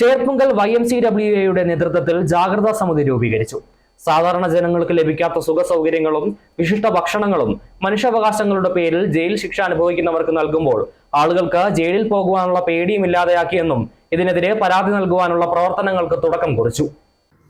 Cherpunkal Y M C W എയുടെ നേതൃത്വത്തിൽ ജാഗ്രതാ സമിതി രൂപീകരിച്ചു. സാധാരണ ജനങ്ങൾക്ക് ലഭിക്കാത്ത സുഖ സൗകര്യങ്ങളും വിശിഷ്ട ഭക്ഷണങ്ങളും മനുഷ്യാവകാശങ്ങളുടെ പേരിൽ ജയിൽ ശിക്ഷ അനുഭവിക്കുന്നവർക്ക് നൽകുമ്പോൾ ആളുകൾക്ക് ജയിലിൽ പോകുവാനുള്ള പേടിയും ഇല്ലാതെയാക്കിയെന്നും ഇതിനെതിരെ പരാതി നൽകുവാനുള്ള പ്രവർത്തനങ്ങൾക്ക് തുടക്കം കുറിച്ചു.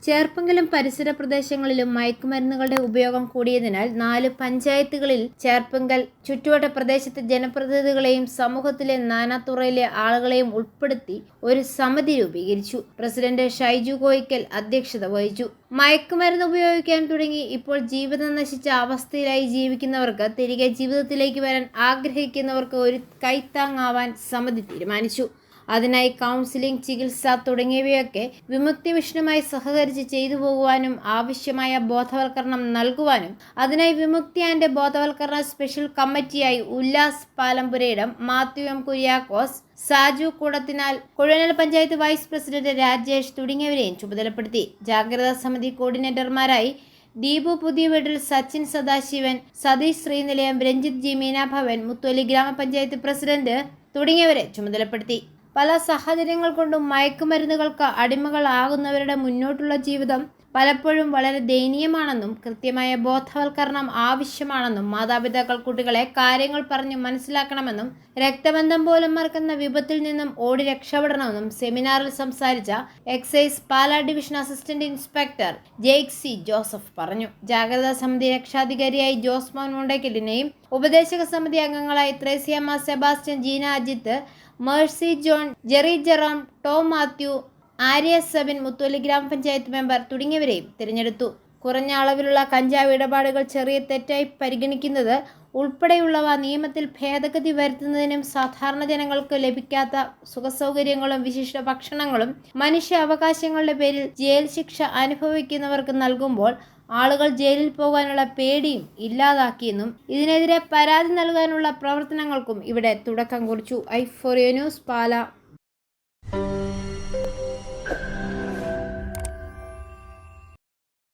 ചേർപ്പങ്കലും പരിസര പ്രദേശങ്ങളിലും മയക്കുമരുന്നുകളുടെ ഉപയോഗം കൂടിയതിനാൽ നാല് പഞ്ചായത്തുകളിൽ ചേർപ്പങ്കൽ ചുറ്റുവട്ട പ്രദേശത്തെ ജനപ്രതിനിധികളെയും സമൂഹത്തിലെ നാനാതുറയിലെ ആളുകളെയും ഉൾപ്പെടുത്തി ഒരു സമിതി രൂപീകരിച്ചു. പ്രസിഡന്റ് ഷൈജു കോയിക്കൽ അധ്യക്ഷത വഹിച്ചു. മയക്കുമരുന്ന് ഉപയോഗിക്കാൻ തുടങ്ങി. ഇപ്പോൾ ജീവിതം നശിച്ച അവസ്ഥയിലായി ജീവിക്കുന്നവർക്ക് തിരികെ ജീവിതത്തിലേക്ക് വരാൻ ആഗ്രഹിക്കുന്നവർക്ക് ഒരു കൈത്താങ്ങാവാൻ സമിതി തീരുമാനിച്ചു. അതിനായി കൗൺസിലിംഗ് ചികിത്സ തുടങ്ങിയവയൊക്കെ വിമുക്തി മിഷനുമായി സഹകരിച്ച് ചെയ്തു പോകുവാനും ആവശ്യമായ ബോധവൽക്കരണം നൽകുവാനും അതിനായി വിമുക്തി ആൻഡ് ബോധവൽക്കരണ special കമ്മിറ്റിയായി Ullas Palampurayidam Mathew M Kuriakose Saju Koodathinal Kuzhanal panchayat vice president Rajesh തുടങ്ങിയവരെയും ചുമതലപ്പെടുത്തി. ജാഗ്രതാ സമിതി കോർഡിനേറ്റർമാരായി ദീപു പുതിയ വീട്ടിൽ സച്ചിൻ സദാശിവൻ സതീഷ് ശ്രീനിലയം രഞ്ജിത് ജി മീനാഭവൻ മുത്തോലി ഗ്രാമപഞ്ചായത്ത് പ്രസിഡന്റ് തുടങ്ങിയവരെ ചുമതലപ്പെടുത്തി. പല സാഹചര്യങ്ങൾ കൊണ്ടും മയക്കുമരുന്നുകൾക്ക് അടിമകളാകുന്നവരുടെ മുന്നോട്ടുള്ള ജീവിതം പലപ്പോഴും വളരെ ദയനീയമാണെന്നും കൃത്യമായ ബോധവൽക്കരണം ആവശ്യമാണെന്നും മാതാപിതാക്കൾ കുട്ടികളെ കാര്യങ്ങൾ പറഞ്ഞ് മനസ്സിലാക്കണമെന്നും രക്തബന്ധം പോലും മറക്കുന്ന വിപത്തിൽ നിന്നും ഓടി രക്ഷപ്പെടണമെന്നും സെമിനാറിൽ സംസാരിച്ച excise Pala division assistant inspector Jake C Joseph പറഞ്ഞു. ജാഗ്രതാ സമിതി രക്ഷാധികാരിയായി ജോസ്മോൻ മുണ്ടയ്ക്കലിനെയും ഉപദേശക സമിതി അംഗങ്ങളായി ത്രേസിയമ്മ സെബാസ്റ്റ്യൻ ജീന അജിത്ത് മേഴ്സി ജോൺ ജെറി ജെറോം ടോം മാത്യു ആര്യ സബിൻ മുത്തോലി ഗ്രാമപഞ്ചായത്ത് മെമ്പർ തുടങ്ങിയവരെയും തിരഞ്ഞെടുത്തു. കുറഞ്ഞ അളവിലുള്ള കഞ്ചാവ് ഇടപാടുകൾ ചെറിയ തെറ്റായി പരിഗണിക്കുന്നത് ഉൾപ്പെടെയുള്ളവ നിയമത്തിൽ ഭേദഗതി വരുത്തുന്നതിനും സാധാരണ ജനങ്ങൾക്ക് ലഭിക്കാത്ത സുഖസൗകര്യങ്ങളും വിശിഷ്ട ഭക്ഷണങ്ങളും മനുഷ്യ അവകാശങ്ങളുടെ പേരിൽ ജയിൽ ശിക്ഷ അനുഭവിക്കുന്നവർക്ക് നൽകുമ്പോൾ ആളുകൾ ജയിലിൽ പോകാനുള്ള പേടിയും ഇല്ലാതാക്കിയെന്നും ഇതിനെതിരെ പരാതി നൽകാനുള്ള പ്രവർത്തനങ്ങൾക്കും ഇവിടെ തുടക്കം കുറിച്ചു. I four news Pala.